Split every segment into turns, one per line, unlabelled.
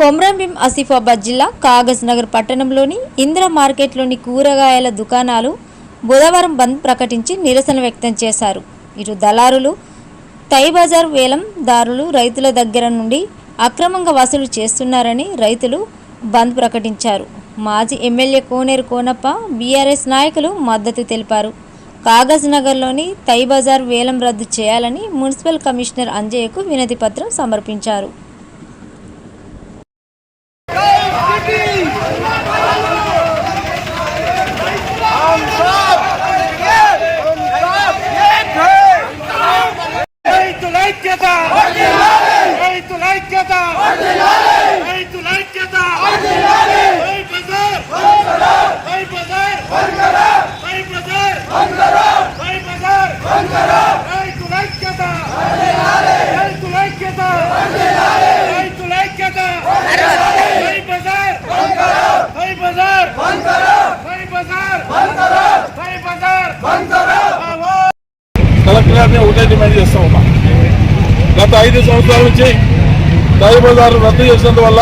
కొమ్రంభీం ఆసిఫాబాద్ జిల్లా కాగజ్ నగర్ పట్టణంలోని ఇందిరా మార్కెట్లోని కూరగాయల దుకాణాలు బుధవారం బంద్ ప్రకటించి నిరసన వ్యక్తం చేశారు. ఇటు దళారులు తైబజార్ వేలందారులు రైతుల దగ్గర నుండి అక్రమంగా వసూలు చేస్తున్నారని రైతులు బంద్ ప్రకటించారు. మాజీ ఎమ్మెల్యే కోనేరు కోనప్ప బీఆర్ఎస్ నాయకులు మద్దతు తెలిపారు. కాగజ్ నగర్లోని తైబజార్ వేలం రద్దు చేయాలని మున్సిపల్ కమిషనర్ అంజయ్యకు వినతి పత్రం సమర్పించారు.
కలెక్టర్ గారిని ఒకటే డిమాండ్ చేస్తూ ఉన్నా. గత ఐదు సంవత్సరాల నుంచి రైతు రద్దు రద్దు చేసినందువల్ల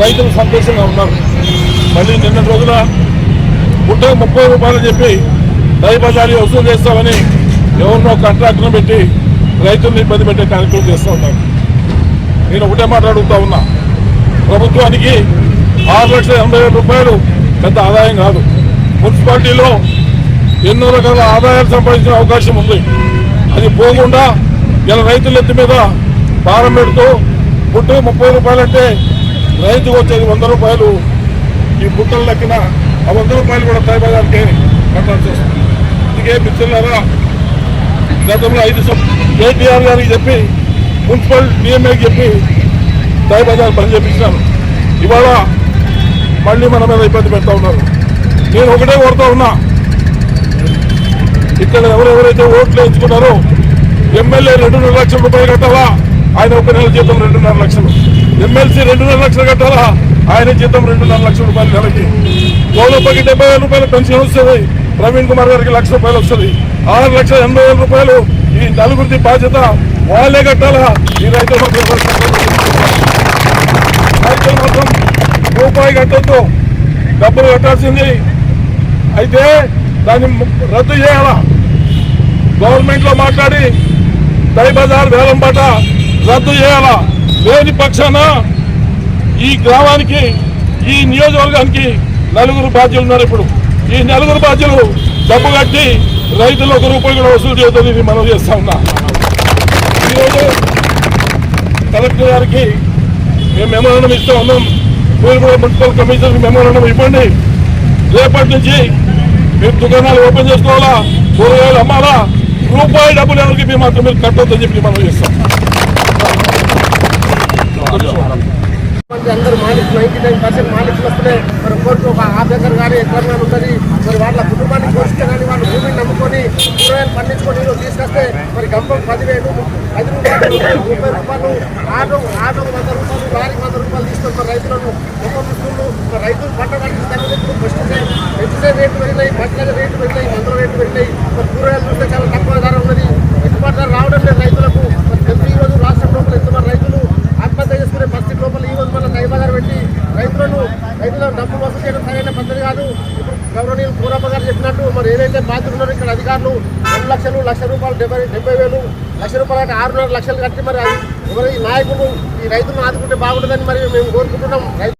రైతులు సంతోషంగా ఉన్నారు. మళ్ళీ నిన్న రోజున గుట్టకు ముప్పై రూపాయలు చెప్పి రైతు బజారు వసూలు చేస్తామని ఎవరినో కాంట్రాక్టర్ను పెట్టి రైతుల్ని ఇబ్బంది పెట్టే కార్యక్రమం చేస్తూ ఉన్నారు. నేను ఒకటే మాట్లాడుతూ ఉన్నా. ప్రభుత్వానికి ఆరు లక్షల ఎనభై వేల రూపాయలు పెద్ద ఆదాయం కాదు. మున్సిపాలిటీలో ఎన్నో రకాల ఆదాయాలు సంపాదించిన అవకాశం ఉంది. అది పోకుండా ఇలా రైతుల ఎత్తి మీద భారం పెడుతూ పుట్టు ముప్పై రూపాయలు అంటే రైతుకు వచ్చేది వంద రూపాయలు. ఈ పుట్టలు లెక్కిన ఆ వంద రూపాయలు కూడా తైబజార్కి కట్టాల్సి వస్తుంది. అందుకే మిత్రులారా గతంలో ఐదు కేటీఆర్ గారికి చెప్పి మున్సిపల్ డిఎంఏకి చెప్పి తైబజార్ పని చేపించినాను ఇవాళ మళ్ళీ మన మీద ఇబ్బంది పెడతా ఉన్నారు. నేను ఒకటే కోరుతా ఉన్నా ఇక్కడ ఎవరెవరైతే ఓట్లు ఎంచుకున్నారో ఎమ్మెల్యే రెండున్నర లక్షల రూపాయలు కట్టాలా? ఆయన ఒక నెల జీతం రెండున్నర లక్షలు. ఎమ్మెల్సీ రెండున్నర లక్షలు కట్టాలా? ఆయన జీతం రెండున్నర లక్షల రూపాయలు నెలకి. గౌరవకి డెబ్బై వేల రూపాయల పెన్షన్ వస్తుంది. ప్రవీణ్ కుమార్ గారికి లక్ష రూపాయలు వస్తుంది. ఆరు లక్షల ఎనభై వేల రూపాయలు ఈ నలుగురిది బాధ్యత వాళ్ళే కట్టాలా? ఈ రైతులు రైతులు మాత్రం రూపాయి కట్టద్దు. డబ్బులు కట్టాల్సింది. అయితే దాన్ని రద్దు చేయాలా? గవర్నమెంట్లో మాట్లాడి దైబజార్ వేలం రద్దు చేయాలా? లేని పక్షాన ఈ గ్రామానికి ఈ నియోజకవర్గానికి నలుగురు బాధ్యులు ఉన్నారు ఇప్పుడు. ఈ నలుగురు బాధ్యులు డబ్బు కట్టి రైతులు ఒక రూపాయి కూడా వసూలు చేయొద్దని మనం చేస్తా ఉన్నా. ఈరోజు కలెక్టర్ గారికి మేము మెమోరాండం ఇస్తూ ఉన్నాం. మీరు మున్సిపల్ కమిషనర్కి మెమోరాండం ఇవ్వండి. రేపటి నుంచి మీరు దుకాణాలు ఓపెన్ చేసుకోవాలా? కూరగాయలు అమ్మాలా? రూపాయి డబ్బులు ఎవరికి మీ మాత్రం మీరు కట్టొద్దని చెప్పి మనం చేస్తాం.
అందరూ మాలిక్ నైన్టీ నైన్ పర్సెంట్ మాలిక్లు వస్తే మరి కోర్టు ఒక ఆఫీసర్ కానీ ఎకర్ ఉంటుంది మరి వాళ్ళ కుటుంబానికి వస్తే కానీ వాళ్ళ భూమిని నమ్ముకొని కూరగాయలు పండించుకొని తీసుకొస్తే మరి గంపం పదివేలు ఐదు రూపాయలు ముప్పై రూపాయలు ఆటో ఆటో వంద రూపాయలు లారీకి వంద రూపాయలు తీసుకొని మరి రైతులను ఒక్కొక్కరు మరి రైతులు పంట పండించడానికి ఇప్పుడు పెస్టిసైడ్ రేట్లు పెరిగినాయి బట్టల రేట్లు పెరిగినాయి మందుల రేట్లు పెరిగినాయి మరి కూరగాయలు చూస్తే చాలా తక్కువ ధర ఉన్నది. గిట్టుబాటు ధర రావడం లేదు రైతులకు. మరి ఈ రోజు రాష్ట్రం లోపల ఎంతమంది రైతులు ఆత్మహత్య చేసుకునే పరిస్థితి లోపల ఈ రోజు మన దైవగారు పెట్టి రైతులను రైతులను డబ్బులు వసూలు చేయడం సరైన పద్ధతి కాదు. ఇప్పుడు గౌరవనీయులు కూరప్ప గారు చెప్పినట్టు మరి ఏదైతే బాధ్యత ఉన్నారో ఇక్కడ అధికారులు రెండు లక్షలు లక్ష రూపాయలు డెబ్బై డెబ్బై వేలు లక్ష రూపాయలు అంటే ఆరున్నర లక్షలు కట్టి మరి ఎవరు ఈ నాయకులు ఈ రైతులను ఆదుకుంటే బాగుంటుందని మరి మేము కోరుకుంటున్నాం. రైతు